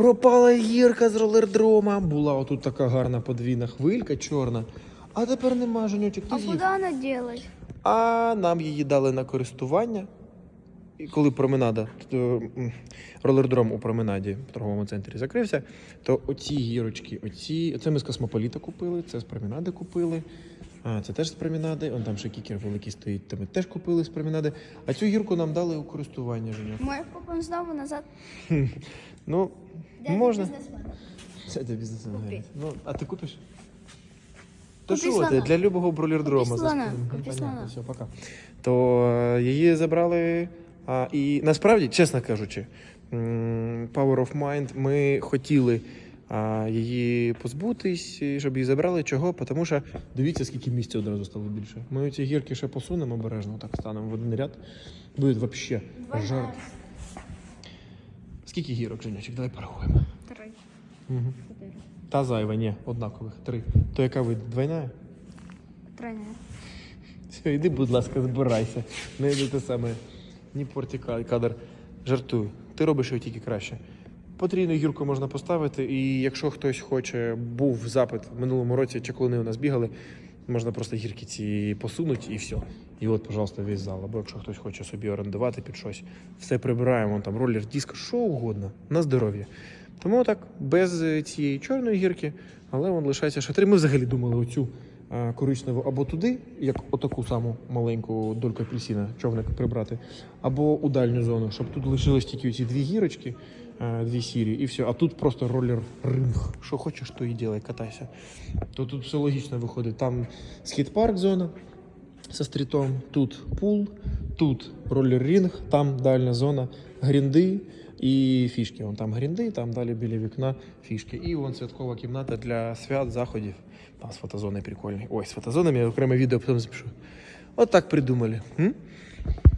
Пропала гірка з ролердрома. Була отут така гарна подвійна хвилька чорна. А тепер нема женючок. Ти А з'їв. куда она делась? А нам її дали на користування. Коли променада, ролердром у променаді в торговому центрі закрився, то оці гірочки, оці, це ми з космополіта купили, це з променади купили. А, це теж з променади. Он там ще кікер великий стоїть, то ми теж купили з променади. А цю гірку нам дали у користування, Женя. Мы купим снова назад. Ну, Дядя можна. бизнесмен. Це для бізнесу. Купи. Ну, а ти купиш? То що ти? Для любого бролердрома. Купи за слона, спиною. Ну, слона. Все, пока. То е, її забрали. А, і насправді, чесно кажучи, Power of Mind, ми хотіли а, її позбутись, щоб її забрали. Чого? Тому що дивіться, скільки місця одразу стало більше. Ми ці гірки ще посунемо обережно, так станемо в один ряд. Буде взагалі жар. Скільки гірок, Женячик? Давай порахуємо. Три. Угу. Та зайва, ні, однакових. Три. То яка вийде? Двойна? Тройная. Все, іди, будь ласка, збирайся. Не йди те саме. Ні порті кадр. Жартую. Ти робиш його тільки краще. Потрійну гірку можна поставити, і якщо хтось хоче, був запит в минулому році, чи коли вони у нас бігали, можна просто гірки ці посунути і все. І от, пожалуйста, весь зал. Або якщо хтось хоче собі орендувати під щось, все прибираємо, там ролер, диск, що угодно, на здоров'я. Тому так, без е, цієї чорної гірки, але вон лишається ще три. Ми взагалі думали оцю коричневу або туди, як отаку саму маленьку дольку апельсина, човник прибрати, або у дальню зону, щоб тут лишились тільки ці дві гірочки, а, дві сірі, і все. А тут просто ролер ринг. Що хочеш, то і ділай, катайся. То тут все логічно виходить. Там скейт-парк зона со стрітом, тут пул, тут ролер-рінг, там дальня зона, грінди і фішки. Вон там грінди, там далі біля вікна фішки. І вон святкова кімната для свят, заходів. Там з фотозони прикольні. Ой, з фотозонами я окреме відео потім запишу. От так придумали. М?